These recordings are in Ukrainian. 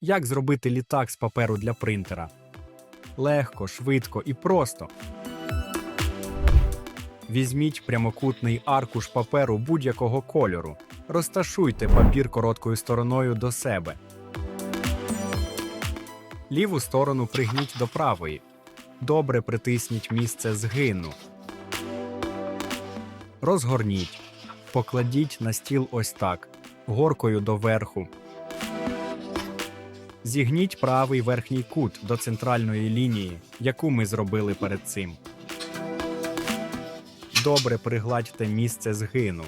Як зробити літак з паперу для принтера? Легко, швидко і просто. Візьміть прямокутний аркуш паперу будь-якого кольору. Розташуйте папір короткою стороною до себе. Ліву сторону пригніть до правої. Добре притисніть місце згину. Розгорніть. Покладіть на стіл ось так, горкою доверху. Зігніть правий верхній кут до центральної лінії, яку ми зробили перед цим. Добре пригладьте місце згину.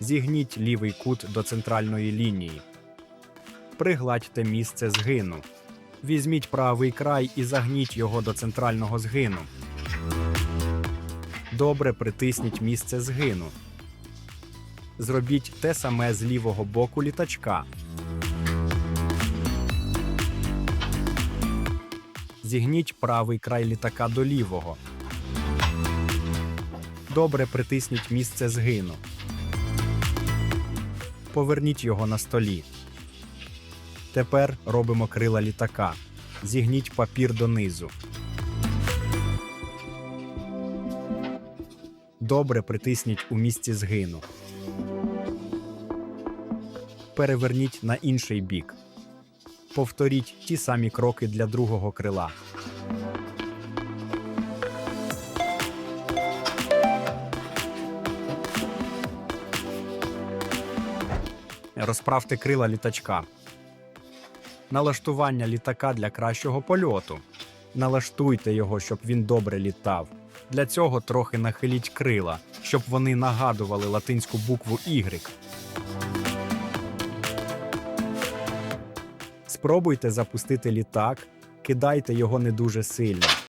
Зігніть лівий кут до центральної лінії. Пригладьте місце згину. Візьміть правий край і загніть його до центрального згину. Добре притисніть місце згину. Зробіть те саме з лівого боку літачка. Зігніть правий край літака до лівого. Добре притисніть місце згину. Поверніть його на столі. Тепер робимо крила літака. Зігніть папір донизу. Добре притисніть у місці згину. Переверніть на інший бік. Повторіть ті самі кроки для другого крила. Розправте крила літачка. Налаштування літака для кращого польоту. Налаштуйте його, щоб він добре літав. Для цього трохи нахиліть крила, щоб вони нагадували латинську букву Y. Спробуйте запустити літак, кидайте його не дуже сильно.